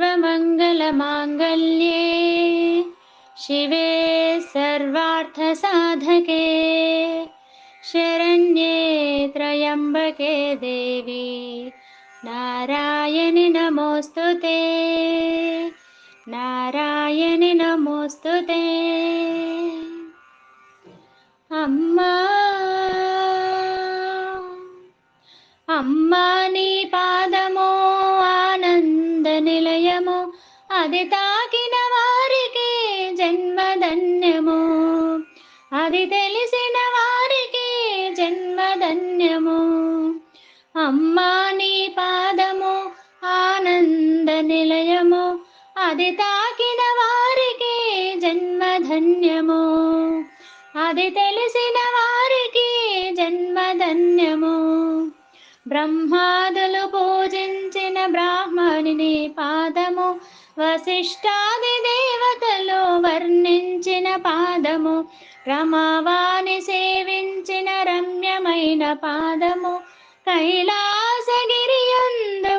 सर्वमङ्गलमाङ्गल्ये शिवे सर्वार्थसाधके शरण्ये त्र्यम्बके देवी नारायणि नमोऽस्तु ते नारायणि नमोऽस्तु ते अम्मा अम्मा नी पा అది తాకిన వారికి జన్మధన్యము. అది తెలిసిన వారికి జన్మధన్యము. అమ్మా నీ పాదము ఆనంద నిలయము. అది తాకిన వారికి జన్మధన్యము. అది తెలిసిన వారికి జన్మధన్యము. బ్రహ్మాదులు పూజించిన బ్రాహ్మణుని పాదము వశిష్టాది దేవతలు వర్ణించిన పాదము రమావాణి సేవించిన రమ్యమైన పాదము కైలాసగిరియందు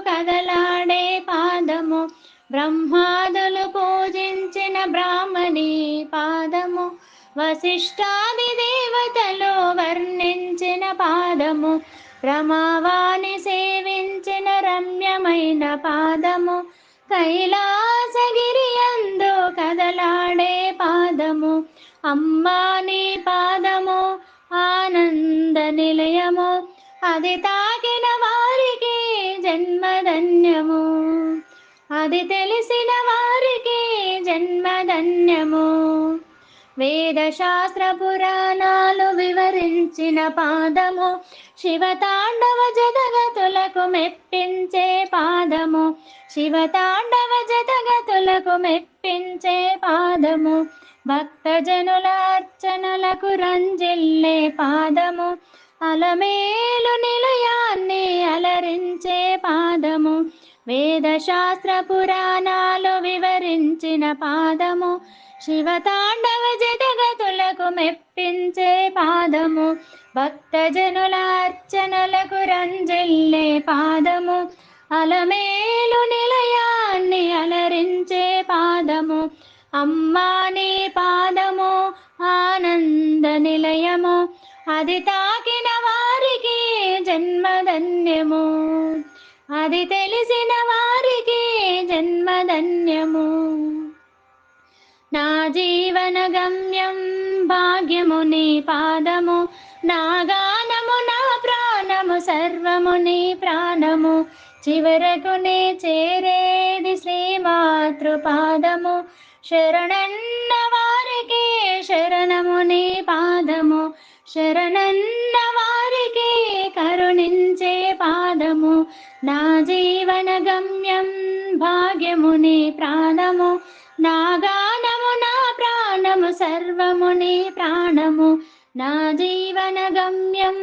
కదలాడే పాదము బ్రహ్మాదులు పూజించిన బ్రాహ్మణి పాదము వశిష్టాది దేవతలు వర్ణించిన పాదము రమావాణి సేవించిన రమ్యమైన పాదము కైలాసగిరి అందు కదలాడే పాదము అమ్మాని పాదము ఆనంద నిలయము అది తాకిన వారికి జన్మధన్యము. అది తెలిసిన వారికి జన్మధన్యము. వేదశాస్త్ర పురాణాలు వివరించిన పాదము శివతాండవ జగతులకు మెప్పించే పాదము శివతాండవ జగతులకు మెప్పించే పాదము. భక్తజనుల అర్చనలకు రంజిల్లే పాదము. అలమేలు నిలయాన్ని అలరించే పాదము. వేదశాస్త్ర పురాణాలు వివరించిన పాదము. శివతాండవ జగతులకు మెప్పించే పాదము. భక్తజనుల అర్చనలకు రంజిల్లే పాదము. అలమేలు నిలయాన్ని అలరించే పాదము అమ్మాని పాదము ఆనంద నిలయము. అది తాకిన వారికి జన్మధన్యము. అది తెలిసిన వారికి జన్మధన్యము. నా జీవన గమ్యం భాగ్యము నీ పాదము నా గానము నా ప్రాణము సర్వము నీ ప్రాణము. చివరకునే చేరేది శ్రీ మాతృపాదము శరణన్న వారికి శరణము నీ పాదము. శరణన్న వారికి కరుణించే పాదము. నా జీవన గమ్యం భాగ్యము నీ ప్రాణము. నా గానము నా ప్రాణము సర్వము నీ ప్రాణము. నా జీవన గమ్యం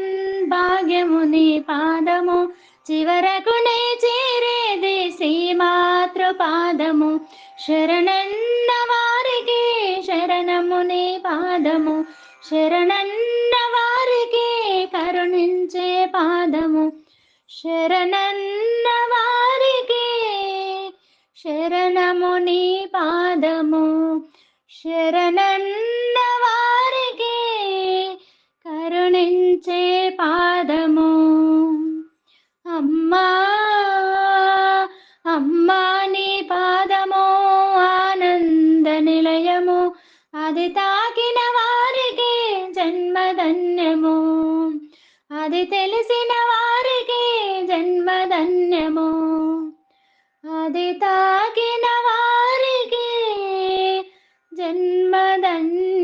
భాగ్యము నీ పాదము. చివరకు నే చేరేది శ్రీమాతృపాదము. శరణన్న వారికి శరణము నీ పాదము. శరణన్న వారికి కరుణించే పాదము. శరణన్న వారికి శరణము నీ పాదము. శరణన్న వారికి కరుణించే పాదము అది తెలిసిన వారికి జన్మధన్యము. అది తాకిన వారికి జన్మధన్య